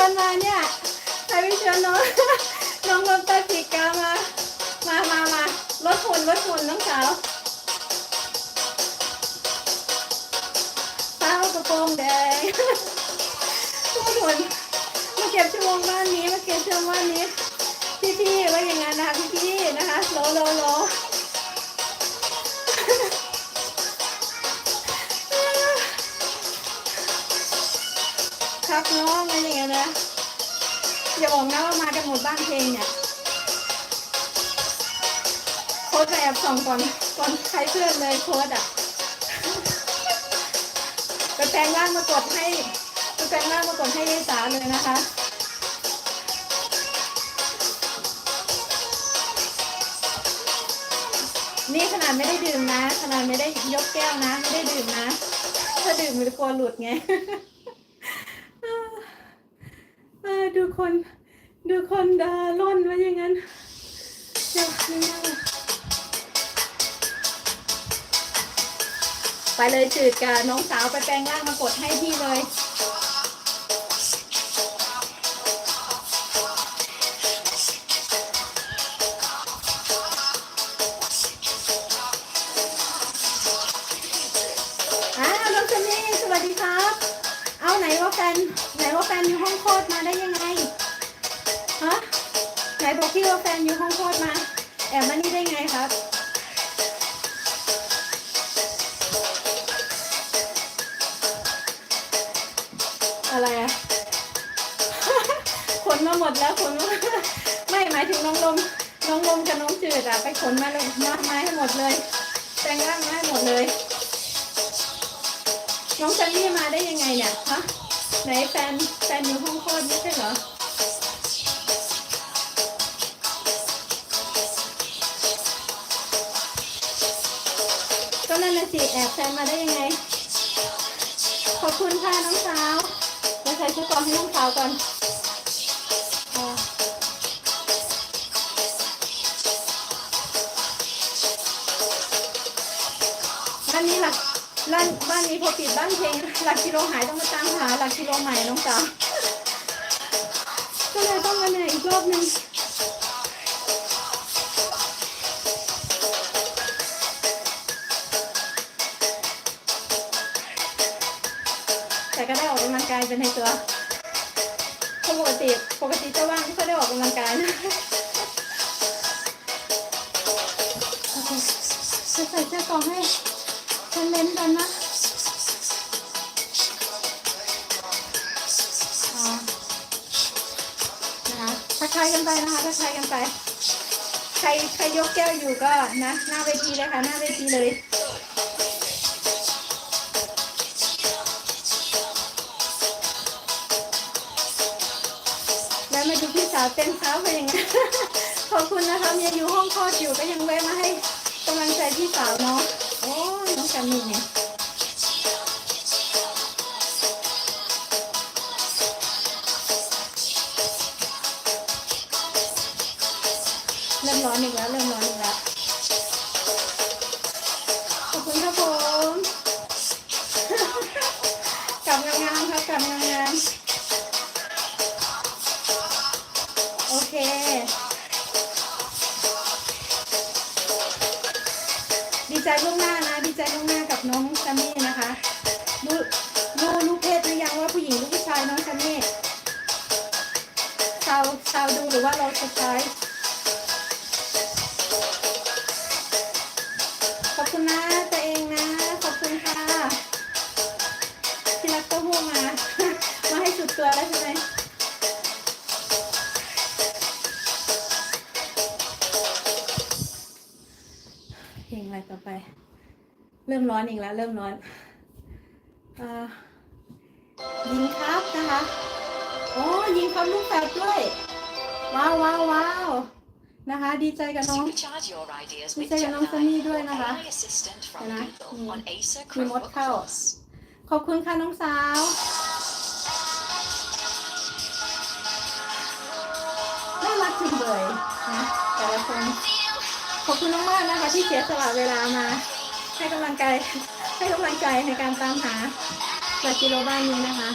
วนมาเนี่ยใครไปชวนน้อง น้องลมตาสีกามา มามามาลดหุ่นลดหุ่นน้องสาวสาวกระโปรงแดงลดหุ่นมาเก็บชั่วโมงบ้านนี้มาเก็บชั่วโมงบ้านนี้ พี่ๆว่าอย่างนั้นนะคะพี่ๆนะคะโลโลโล ครับน้องอะไรอย่างเงี้ยนะอย่าบอกนะว่ามากันหมดบ้านเพลงเนี่ยโค้ดไปแอบส่องก่อนก่อนใครเพื่อนเลยโค้ดอะไปแปลงร่างมากดให้ไปแปลงร่างมากดให้ยายสาเลยนะคะนี่ขนาดไม่ได้ดื่มนะ ขนาดไม่ได้ยกแก้วนะ ไม่ได้ดื่มนะ ถ้าดื่มมันจะกลัวหลุดไง ดูคน ดูคนดาล่นไว้อย่างนั้นเดี๋ยวนี่ไปเลยจืดกับน้องสาวไปแปลงร่างมากดให้พี่เลยอ่าน้องเจนนี่สวัสดีครับ เอาไหนว่าแฟนไหนว่าแฟนอยู่ห้องโคตรมาได้ยังไงฮะไหนบอกพี่ว่าแฟนอยู่ห้องโคตรมา แอบมานี่ได้ไงครับอะไรอะขนมาหมดแล้วขนมาไม่หมายถึงน้องลมน้องลมกับน้องจืดอะไปขนมาเลยมาไม้ให้หมดเลย แต่งร่างมาให้หมดเลย น้องซันนี่มาได้ยังไงเนี่ยฮะไหนแฟนแฟนอยู่ห้องคลอดไม่ใช่เหรอก็นั่นน่ะสิแอบแฟนมาได้ยังไง ขอบคุณค่ะน้องสาวเดี๋ยวใส่ชุดก่อนให้น้องสาวก่อนอ่านนี้หลัก บ้านบ้านนี้พอปิดบ้านเพลงหลักกิโลหายต้องมาตามหาหลักกิโลใหม่น้องสาก็เลยต้องมาเหนื่อยอีกรอบหนึ่งแต่ก็ได้ออกกำลังกายเป็นในตัวเพราะปกติปกติจะว่างไม่ค่อยได้ออกกำลังกายนะเคจะใส่เสื้อกองให้ นเล่นกันนะอ่านะคะทักทายกันไปนะคะทักทายกันไป ใครใครยกแก้วอยู่ก็นะหน้าเวทีเลยค่ะหน้าเวทีเลยแล้วมาดูพี่สาวเต้นเท้าเป็นยังไงขอบคุณนะคะยังอยู่ห้องคลอดอยู่ก็ยังแวะมาให้ กำลังใจพี่สาวเนาะโอ้ยน้องจามีเนี่ยเริ่มร้อนอีกแล้วเริ่มร้อนอีกแล้ว ใจล่วงหน้านะ ดีใจล่วงหน้ากับน้องซัมมี่นะคะ รู้รู้รู้เพศหรือยังว่าผู้หญิงหรือผู้ชายน้องซัมมี่ชาวชาวดูหรือว่าเราสไพรส์ขอบคุณนะตัวเองนะ ขอบคุณค่ะที่รักเต้าหู้มา มาให้สุดตัวแล้วใช่ไหม เพลงอะไรต่อไป เริ่มร้อนอีกแล้ว เริ่มร้อนอ่ายิงครับนะคะโอ้ยิงครับลูกแฝดด้วย ว้าวว้าวว้าวนะคะ ดีใจกับน้อง Supercharge your ideas with Bisa yung Gemini, Sunny doon, your ha? AI assistant from Yan na. Google on Acer Remote Chromebook เข้า Plus. ขอบคุณค่ะน้องสาวน่ารักจังเลยนะแต่ละคน ขอบคุณมากๆนะคะที่เสียสละเวลามา ให้กำลังใจให้กำลังใจในการตามหาหลักกิโลบ้านนี้นะคะ